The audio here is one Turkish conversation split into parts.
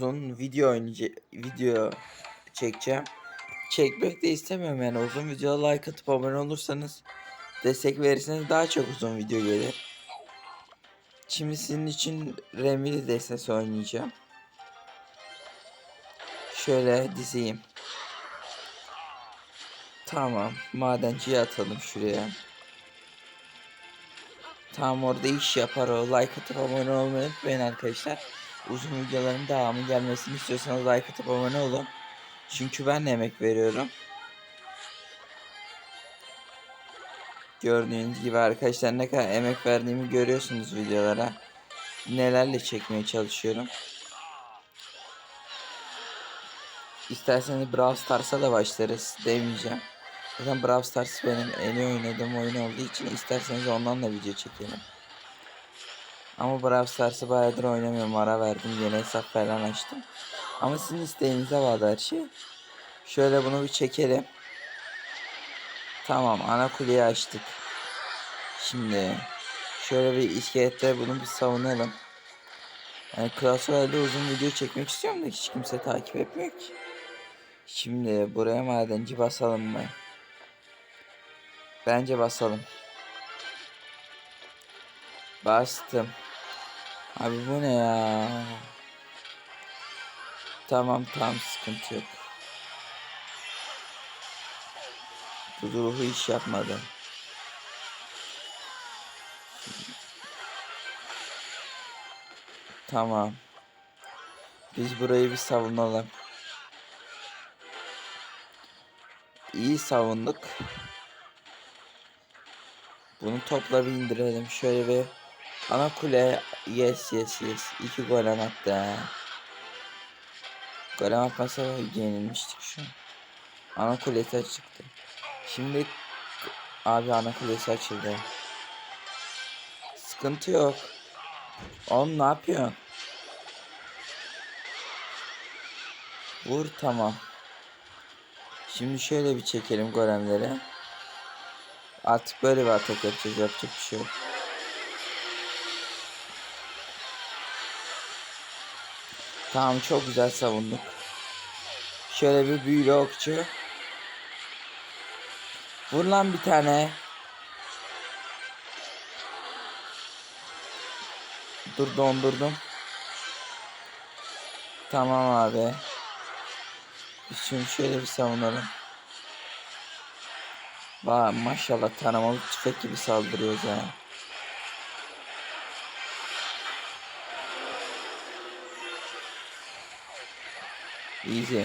uzun video video çekeceğim. Çekmek de istemiyorum yani uzun videoya like atıp abone olursanız destek verirseniz daha çok uzun video gelir. Şimdi sizin için Remili destesi oynayacağım. Şöyle dizeyim. Tamam. Madenciyi atalım şuraya. Tamam orada iş yapar o. Like atıp abone olmayı unutmayın arkadaşlar. Uzun videoların devamı gelmesini istiyorsanız like atıp abone olun. Çünkü ben de emek veriyorum. Gördüğünüz gibi arkadaşlar ne kadar emek verdiğimi görüyorsunuz videolara. Nelerle çekmeye çalışıyorum. İsterseniz Brawl Stars'a da başlarız demeyeceğim. Zaten Brawl Stars benim en iyi oynadığım oyun olduğu için isterseniz ondan da video çekelim. Ama Brawl Stars'ı bayağıdır oynamıyorum. Ara verdim. Yeni hesap falan açtım. Ama sizin isteğinize bağlı her şey. Şöyle bunu bir çekelim. Tamam ana kuleyi açtık. Şimdi şöyle bir iskelette bunu bir savunalım. Yani Royale'de uzun video çekmek istiyorum da hiç kimse takip etmiyor ki. Şimdi buraya madenci basalım mı? Bence basalım. Bastım. Abi bu ne ya? Tamam tamam sıkıntı yok. Bu ruhu iş yapmadı. Tamam. Biz burayı bir savunalım. İyi savunduk. Bunu topla bir indirelim. Şöyle bir ana kule yes yes yes. İki golem attı. ha. Golem atmasa yenilmiştik şu an. Ana kulesi çıktı. Şimdi abi ana kulesi açıldı. Sıkıntı yok. Oğlum ne yapıyorsun? Vur tamam. Şimdi şöyle bir çekelim golemleri. Artık böyle bir atak yapacağız. Yapacak bir şey yok. Tamam çok güzel savunduk. Şöyle bir büyülü okçu. Vur lan bir tane. Dur dondurdum. Tamam abi. Şimdi şöyle bir savunalım. Vay maşallah taramalı tüfek gibi saldırıyoruz ha. Easy.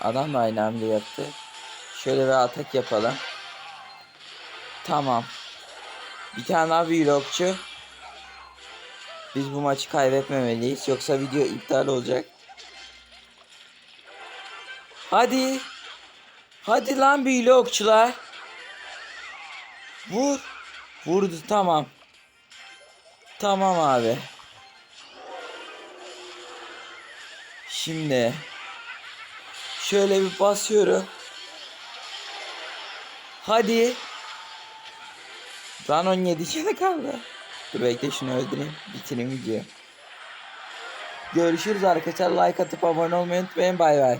Adam da aynı hamle yaptı. Şöyle bir atak yapalım. Tamam. Bir tane daha bir okçu. Biz bu maçı kaybetmemeliyiz. Yoksa video iptal olacak. Hadi. Hadi lan büyülü okçular. Vur. Vurdu tamam. Tamam abi. Şimdi şöyle bir basıyorum. Hadi. Lan 17 canı kaldı. Dur bekle şunu öldüreyim. Bitireyim videoyu. Görüşürüz arkadaşlar. Like atıp abone olmayı unutmayın. Bay bay.